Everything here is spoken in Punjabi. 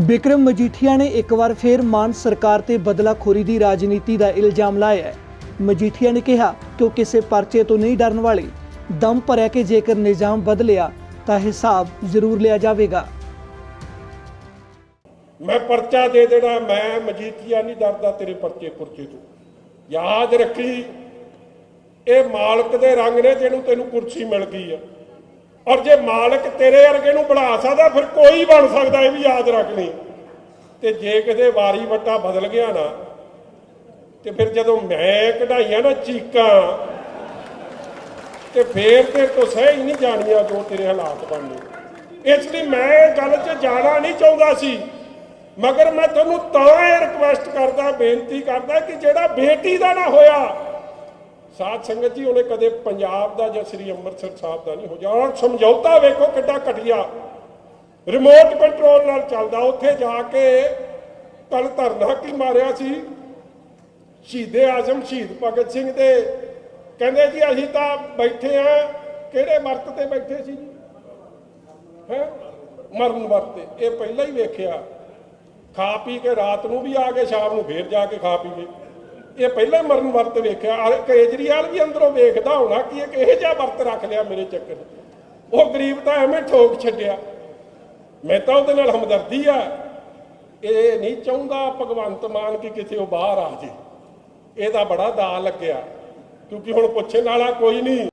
ਬਿਕਰਮ ਮਜੀਠੀਆ ਨੇ ਇੱਕ ਵਾਰ ਫੇਰ ਮਾਨ ਸਰਕਾਰ ਤੇ ਬਦਲਾਖੋਰੀ ਦੀ ਰਾਜਨੀਤੀ ਦਾ ਇਲਜ਼ਾਮ ਲਾਇਆ ਹੈ। ਮਜੀਠੀਆ ਨੇ ਕਿਹਾ ਕਿ ਉਹ ਕਿਸੇ ਪਰਚੇ ਤੋਂ ਨਹੀਂ ਡਰਨ ਵਾਲੇ। ਦਮ ਭਰਿਆ ਕਿ ਜੇਕਰ ਨਿਜ਼ਾਮ ਬਦਲਿਆ, ਤਾਂ ਹਿਸਾਬ ਜ਼ਰੂਰ ਲਿਆ ਜਾਵੇਗਾ। ਮੈਂ ਪਰਚਾ ਦੇ ਦੇਣਾ, ਮੈਂ ਮਜੀਠੀਆ ਨਹੀਂ ਡਰਦਾ ਤੇਰੇ ਪਰਚੇ ਪੁਰਚੇ ਤੋਂ। ਯਾਦ ਰੱਖੀ, ਇਹ ਮਾਲਕ ਦੇ ਰੰਗ ਨੇ ਜਿਹਨੂੰ ਤੈਨੂੰ ਕੁਰਸੀ ਮਿਲ ਗਈ ਆ। ਔਰ ਜੇ ਮਾਲਕ ਤੇਰੇ ਵਰਗੇ ਨੂੰ ਬਣਾ ਸਕਦਾ, ਫਿਰ ਕੋਈ ਬਣ ਸਕਦਾ, ਇਹ ਵੀ ਯਾਦ ਰੱਖਣੀ। ਤੇ ਜੇ ਕਿਤੇ ਵਾਰੀ ਵੱਟਾ ਬਦਲ ਗਿਆ ਨਾ, ਤੇ ਫਿਰ ਜਦੋਂ ਮੈਂ ਕਢਾਈਆਂ ਨਾ ਚੀਕਾਂ, ਤੇ ਫੇਰ ਤੇ ਤੋਂ ਸਹਿ ਹੀ ਨਹੀਂ ਜਾਣੀਆਂ ਜੋ ਤੇਰੇ ਹਾਲਾਤ ਬਣਨੇ। ਇਸ ਲਈ ਮੈਂ ਇਹ ਗੱਲ 'ਚ ਜਾਣਾ ਨਹੀਂ ਚਾਹੁੰਦਾ ਸੀ। ਮਗਰ ਮੈਂ ਤੁਹਾਨੂੰ ਤਾਂ ਇਹ ਰਿਕਵੈਸਟ ਕਰਦਾ, ਬੇਨਤੀ ਕਰਦਾ ਕਿ ਜਿਹੜਾ ਬੇਟੀ ਦਾ ਨਾ ਹੋਇਆ ਸਾਧ ਸੰਗਤ ਜੀ, ਉਹਨੇ ਕਦੇ ਪੰਜਾਬ ਦਾ ਜਾਂ ਸ੍ਰੀ ਅੰਮ੍ਰਿਤਸਰ ਸਾਹਿਬ ਦਾ ਨਹੀਂ ਹੋ ਜਾਣਾ। ਸਮਝੌਤਾ ਵੇਖੋ ਕਿੱਡਾ ਘਟੀਆ। ਰਿਮੋਟ ਕੰਟਰੋਲ ਨਾਲ ਚੱਲਦਾ। ਉੱਥੇ ਜਾ ਕੇ ਕੱਲ ਧਰਨਾ ਕੀ ਮਾਰਿਆ ਸੀ? ਸ਼ਹੀਦੇ ਆਜ਼ਮ, ਸ਼ਹੀਦ ਭਗਤ ਸਿੰਘ ਦੇ। ਕਹਿੰਦੇ ਜੀ, ਅਸੀਂ ਤਾਂ ਬੈਠੇ ਆ। ਕਿਹੜੇ ਵਰਤ ਤੇ ਬੈਠੇ ਸੀ ਜੀ? ਹੈ? ਮਰਨ ਵਰਤ ਇਹ ਪਹਿਲਾਂ ਹੀ ਵੇਖਿਆ। ਖਾ ਪੀ ਕੇ ਰਾਤ ਨੂੰ ਵੀ ਆ ਕੇ, ਸ਼ਾਮ ਨੂੰ ਫੇਰ ਜਾ ਕੇ ਖਾ ਪੀ ਕੇ। ਇਹ ਪਹਿਲਾਂ ਹੀ ਮਰਨ ਵਰਤ ਵੇਖਿਆ ਕੇਜਰੀਵਾਲ ਵੀ ਅੰਦਰੋਂ ਵੇਖਦਾ ਹੋਣਾ ਕਿ ਇਹ ਕਿਹੋ ਜਿਹਾ ਵਰਤ ਰੱਖ ਲਿਆ ਮੇਰੇ ਚੱਕਰ ਉਹ ਗਰੀਬ ਤਾਂ ਐਵੇਂ ਠੋਕ ਛੱਡਿਆ। ਮੈਂ ਤਾਂ ਉਹਦੇ ਨਾਲ ਹਮਦਰਦੀ ਆ। ਇਹ ਨਹੀਂ ਚਾਹੁੰਦਾ ਭਗਵੰਤ ਮਾਨ ਕਿ ਕਿਤੇ ਉਹ ਬਾਹਰ ਆ ਜੇ। ਇਹਦਾ ਬੜਾ ਦਾ ਲੱਗਿਆ। ਕਿਉਂਕਿ ਹੁਣ ਪੁੱਛਣ ਵਾਲਾ ਕੋਈ ਨਹੀਂ।